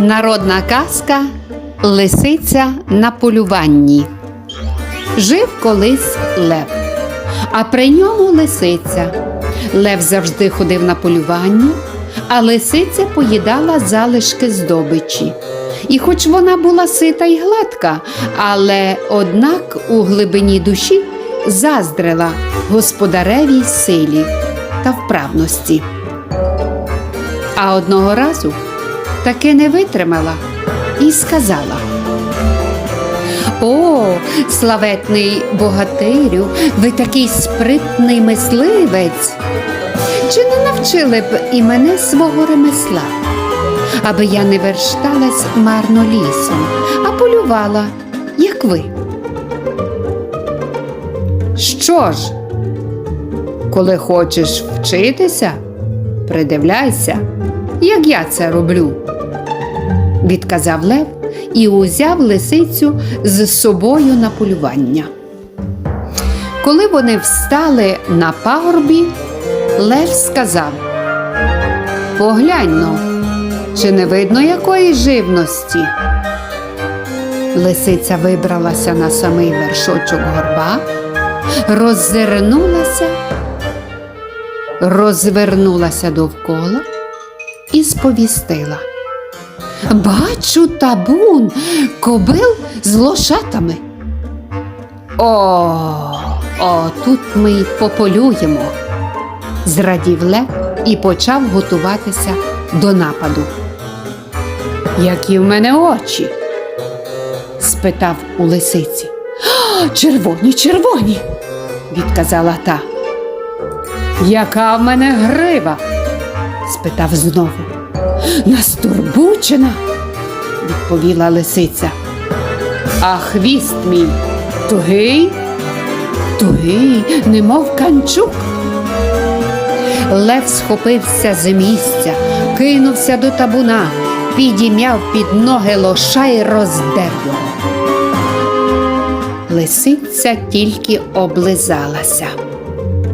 Народна казка Лисиця на полюванні. Жив колись лев, а при ньому лисиця. Лев завжди ходив на полювання, а лисиця поїдала залишки здобичі. І хоч вона була сита й гладка, але однак у глибині душі заздрила господаревій силі та вправності. А одного разу таки не витримала і сказала: О, славетний богатирю, ви такий спритний мисливець. Чи не навчили б і мене свого ремесла, аби я не вершталась марно лісом, а полювала, як ви? Що ж, коли хочеш вчитися, придивляйся, як я це роблю, відказав Лев і узяв лисицю з собою на полювання. Коли вони встали на пагорбі, Лев сказав: Поглянь но, чи не видно якої живності? Лисиця вибралася на самий вершочок горба, роззирнулася, розвернулася довкола і сповістила. Бачу табун кобил з лошатами. О, о, тут ми й пополюємо, зрадів Лев і почав готуватися до нападу. Які в мене очі? спитав у лисиці. Червоні, червоні, відказала та. Яка в мене грива? спитав знову. Настурбучена, відповіла лисиця. А хвіст мій тугий, тугий, немов канчук. Лев схопився з місця, кинувся до табуна, підім'яв під ноги лоша й роздер його. Лисиця тільки облизалася.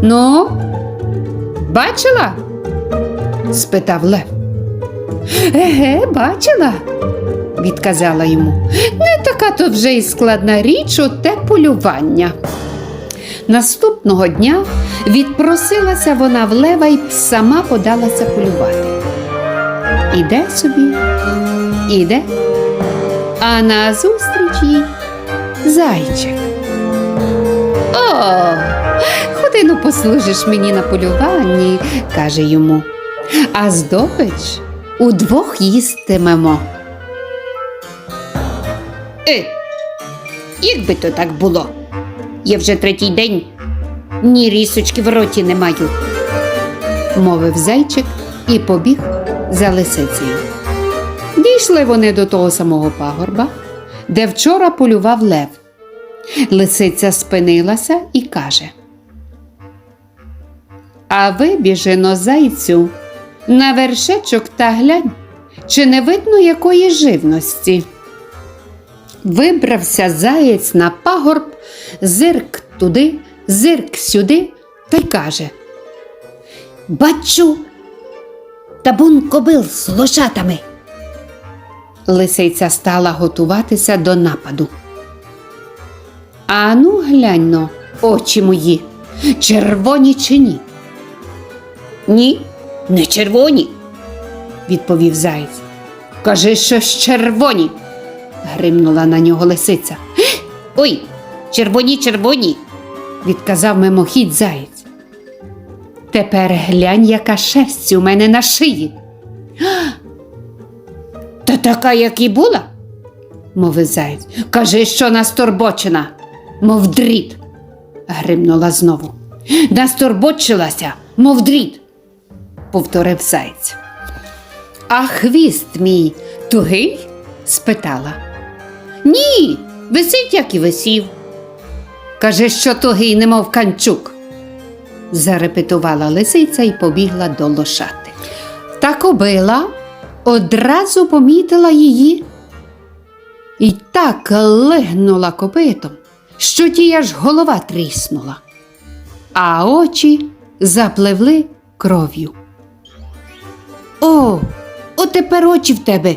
Ну, бачила? спитав Лев. Еге, бачила, відказала йому. Не така то вже й складна річ оте полювання. Наступного дня відпросилася вона в лева й сама подалася полювати. Іде собі, іде, а назустріч їй зайчик. О, ходи ну послужиш мені на полюванні, каже йому. А здобич удвох їстимемо. Е, як би то так було? Я вже третій день ні рісочки в роті не маю, мовив зайчик і побіг за лисицею. Дійшли вони до того самого пагорба, де вчора полював лев. Лисиця спинилася і каже: А ви, біжино, зайцю, на вершечок та глянь, чи не видно якої живності. Вибрався заєць на пагорб, зирк туди, зирк сюди та й каже. Бачу, табун кобил з лошатами. Лисиця стала готуватися до нападу. Ану, гляньно, очі мої, червоні чи ні? Ні, не червоні, відповів заєць. Кажи, що ж червоні гримнула на нього лисиця. Ой, червоні, червоні, відказав мимохідь заєць. Тепер глянь, яка шерсть у мене на шиї. Та така, як і була, мовив заєць. Кажи, що насторбочена, мов дріт, гримнула знову. Насторбочилася, мов дріт, повторив заєць. А хвіст мій тугий? спитала. Ні, висить, як і висів. Каже, що тугий, немов канчук, зарепетувала лисиця і побігла до лошати. Та кобила одразу помітила її і так лигнула копитом, що ті аж голова тріснула, а очі запливли кров'ю. О, отепер очі в тебе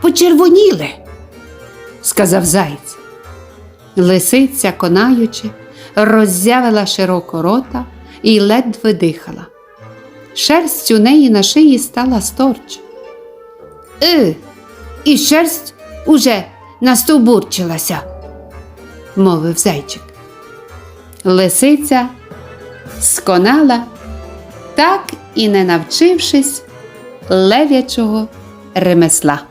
почервоніли, сказав заєць. Лисиця, конаючи, роззявила широко рота і ледве дихала. Шерсть у неї на шиї стала сторч. Е, і шерсть уже настовбурчилася, мовив зайчик. Лисиця сконала, так і не навчившись лев'ячого ремесла.